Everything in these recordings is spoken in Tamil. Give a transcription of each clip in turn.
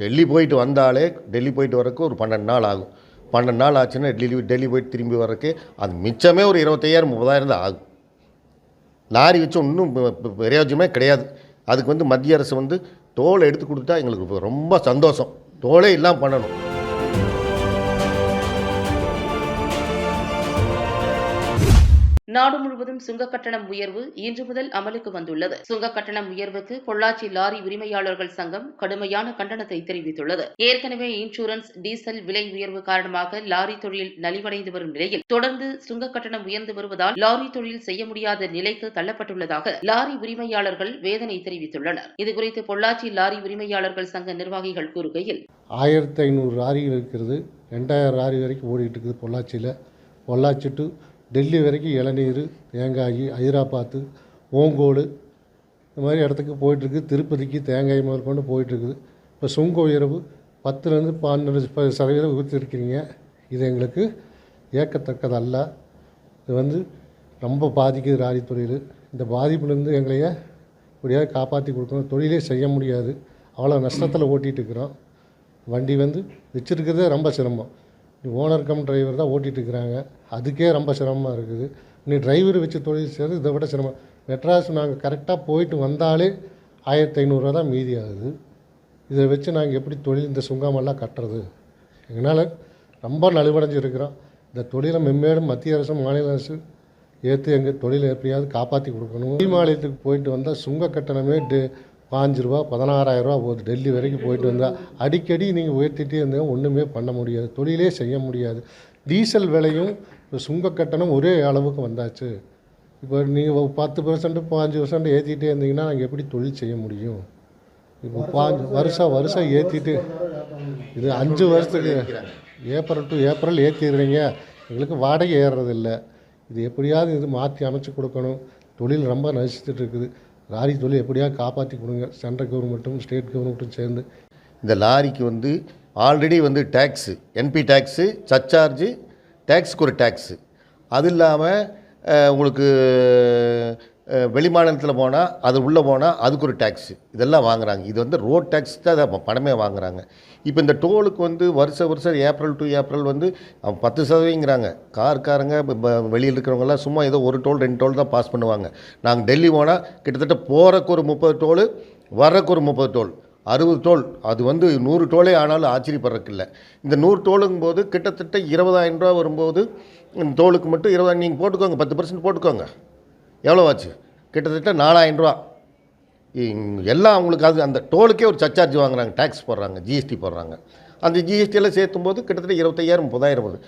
டெல்லி போயிட்டு வந்தாலே டெல்லி போயிட்டு வரக்கு ஒரு பன்னெண்டு நாள் ஆகும். பன்னெண்டு நாள் ஆச்சுன்னா டெல்லி டெல்லி போயிட்டு திரும்பி வரக்கு அது மிச்சமே ஒரு இருபத்தையாயிரம் முப்பதாயிரம் தான் ஆகும். லாரி வச்சு ஒன்றும் பிரயோஜனமே கிடையாது. அதுக்கு வந்து மத்திய அரசு வந்து தோலை எடுத்து கொடுத்தா எங்களுக்கு ரொம்ப சந்தோஷம். தோலே இல்லாமல் பண்ணணும். நாடு முழுவதும் சுங்க கட்டணம் உயர்வு இன்று முதல் அமலுக்கு வந்துள்ளது. சுங்க கட்டணம் உயர்வுக்கு பொள்ளாச்சி லாரி உரிமையாளர்கள் சங்கம் கடுமையான கண்டனத்தை தெரிவித்துள்ளது. ஏற்கனவே இன்சூரன்ஸ் டீசல் விலை உயர்வு காரணமாக லாரி தொழில் நலிவடைந்து வரும் நிலையில் தொடர்ந்து சுங்க கட்டணம் உயர்ந்து வருவதால் லாரி தொழில் செய்ய முடியாத நிலைக்கு தள்ளப்பட்டுள்ளதாக லாரி உரிமையாளர்கள் வேதனை தெரிவித்துள்ளனர். இதுகுறித்து பொள்ளாச்சி லாரி உரிமையாளர்கள் சங்க நிர்வாகிகள் கூறுகையில் ஆயிரத்தி ஐநூறு லாரிகள் இருக்கிறது. ரெண்டாயிரம் லாரி வரைக்கும் ஓடிட்டு இருக்குது பொள்ளாச்சியில். பொள்ளாச்சி டு டெல்லி வரைக்கும் இளநீர் தேங்காய் ஹைதராபாத்து ஓங்கோடு இந்த மாதிரி இடத்துக்கு போயிட்டுருக்கு. திருப்பதிக்கு தேங்காய் முதற்கொண்டு போயிட்டுருக்குது. இப்போ சுங்க உயர்வு பத்துலேருந்து பன்னெண்டு சதவீதம் உயர்த்திருக்கிறீங்க. இது எங்களுக்கு ஏற்கத்தக்கதல்ல. இது வந்து ரொம்ப பாதிக்குது லாரி தொழில் இந்த பாதிப்புலேருந்து எங்களைய இப்படியாவது காப்பாற்றி கொடுக்கணும். தொழிலே செய்ய முடியாது. அவ்வளோ நஷ்டத்தில் ஓட்டிகிட்டு இருக்கிறோம் வண்டி வந்து வச்சுருக்கிறதே ரொம்ப சிரமம். ஓனர் கம் டிரைவர் தான் ஓட்டிகிட்டு இருக்கிறாங்க அதுக்கே ரொம்ப சிரமமாக இருக்குது. நீ டிரைவர் வச்சு தொழில் செய்கிறது இதை விட சிரமம். மெட்ராஸ் நாங்கள் கரெக்டாக போயிட்டு வந்தாலே ஆயிரத்தி ஐநூறுரூவா தான் மீதி ஆகுது. இதை வச்சு நாங்கள் எப்படி தொழில் இந்த சுங்கமெல்லாம் கட்டுறது? எங்களால் ரொம்ப நலிவடைஞ்சிருக்கிறோம். இந்த தொழிலை மெம்மேடும் மத்திய அரசு மாநில அரசு ஏற்று எங்கள் தொழிலை எப்படியாவது காப்பாற்றி கொடுக்கணும். மாநிலத்துக்கு போயிட்டு வந்தால் சுங்க கட்டணமே டே பாஞ்சு ரூபா பதினாறாயிரம் ரூபா போகுது. டெல்லி வரைக்கும் போயிட்டு வந்தால் அடிக்கடி நீங்கள் உயர்த்திட்டே இருந்தால் ஒன்றுமே பண்ண முடியாது. தொழிலே செய்ய முடியாது. டீசல் விலையும் இப்போ சுங்க கட்டணம் ஒரே அளவுக்கு வந்தாச்சு. இப்போ நீங்கள் பத்து பர்சன்ட் பாஞ்சு பர்சன்ட் ஏற்றிட்டே இருந்தீங்கன்னா நாங்கள் எப்படி தொழில் செய்ய முடியும்? இப்போ பாஞ்சு வருஷம் வருஷம் ஏற்றிட்டு இது அஞ்சு வருஷத்துக்கு ஏப்ரல் டு ஏப்ரல் ஏற்றிடுறீங்க எங்களுக்கு வாடகை ஏறுறதில்ல. இது எப்படியாவது இது மாற்றி அமைச்சு கொடுக்கணும். தொழில் ரொம்ப நசிச்சுட்டு இருக்குது. லாரி தொழில் எப்படியா காப்பாற்றி கொடுங்க. சென்ட்ரல் கவர்மெண்ட்டும் ஸ்டேட் கவர்மெண்ட்டும் சேர்ந்து இந்த லாரிக்கு வந்து ஆல்ரெடி வந்து tax N P tax surcharge டேக்ஸுக்கு ஒரு டேக்ஸு. அது இல்லாமல் உங்களுக்கு வெளிமாநிலத்தில் போனால் அது உள்ளே போனால் அதுக்கு ஒரு டேக்ஸு இதெல்லாம் வாங்குறாங்க. இது வந்து ரோட் டேக்ஸ் தான் அதை பணமே வாங்குறாங்க. இப்போ இந்த டோலுக்கு வந்து வருஷ வருஷம் ஏப்ரல் டு ஏப்ரல் வந்து அவன் பத்து சதவீங்கிறாங்க. கார்காரங்க வெளியில் இருக்கிறவங்கலாம் சும்மா ஏதோ ஒரு டோல் ரெண்டு டோல் தான் பாஸ் பண்ணுவாங்க. நாங்கள் டெல்லி போனால் கிட்டத்தட்ட போகிறக்கு ஒரு முப்பது டோலு வர்றக்கு ஒரு முப்பது டோல். அறுபது டோல். அது வந்து நூறு டோலே ஆனாலும் ஆச்சரியப்படுறதுக்கு இல்லை. இந்த நூறு டோலுங்கும் போது கிட்டத்தட்ட இருபதாயிரம் ரூபா வரும்போது இந்த டோலுக்கு மட்டும் இருபதாயிரம் நீங்கள் போட்டுக்கோங்க பத்து பர்சன்ட் போட்டுக்கோங்க. எவ்வளோ ஆச்சு கிட்டத்தட்ட நாலாயிரம் ரூபா எல்லாம் அவங்களுக்கு அது அந்த டோலுக்கே ஒரு சர்ச்சார்ஜ் வாங்குறாங்க டேக்ஸ் போடுறாங்க ஜிஎஸ்டி போடுறாங்க. அந்த ஜிஎஸ்டியெல்லாம் சேர்த்தும் போது கிட்டத்தட்ட இருபத்தையாயிரம் முப்பதாயிரம் வருது.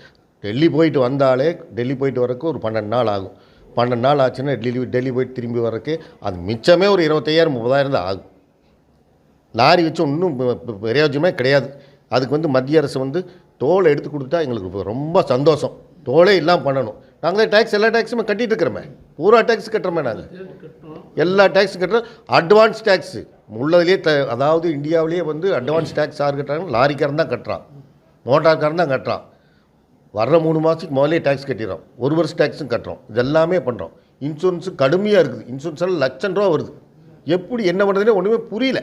டெல்லி போயிட்டு வந்தாலே டெல்லி போயிட்டு வரக்கு ஒரு பன்னெண்டு நாள் ஆகும். பன்னெண்டு நாள் ஆச்சுன்னா டெல்லி டெல்லி போயிட்டு திரும்பி வரக்கு அது மிச்சமே ஒரு இருபத்தையாயிரம் முப்பதாயிரம் தான் ஆகும். லாரி வச்சு ஒன்றும் பிரயோஜனமே கிடையாது. அதுக்கு வந்து மத்திய அரசு வந்து டோலை எடுத்து கொடுத்தா எங்களுக்கு ரொம்ப சந்தோஷம். டோலே இல்லாமல் பண்ணணும். நாங்கள் டேக்ஸ் எல்லா டேக்ஸுமே கட்டிகிட்டு இருக்கிறோமே. பூரா டேக்ஸ் கட்டுறோமே நாங்கள் எல்லா டேக்ஸும் கட்டுறோம். அட்வான்ஸ் டேக்ஸு உள்ளதுலேயே த அதாவது இந்தியாவிலேயே வந்து அட்வான்ஸ் டேக்ஸ் யார் கட்டுறாங்க லாரிக்காரன் தான் கட்டுறான். மோட்டார்காரன் தான் கட்டுறான். வர்ற மூணு மாதத்துக்கு முதலே டேக்ஸ் கட்டிடுறோம். ஒரு வருஷம் டேக்ஸும் கட்டுறோம். இதெல்லாமே பண்ணுறோம் இன்சூரன்ஸு கடுமையாக இருக்குது. இன்சூரன்ஸ் எல்லாம் லட்சம் ரூபா வருது. எப்படி என்ன பண்ணுறதுனே ஒன்றுமே புரியல.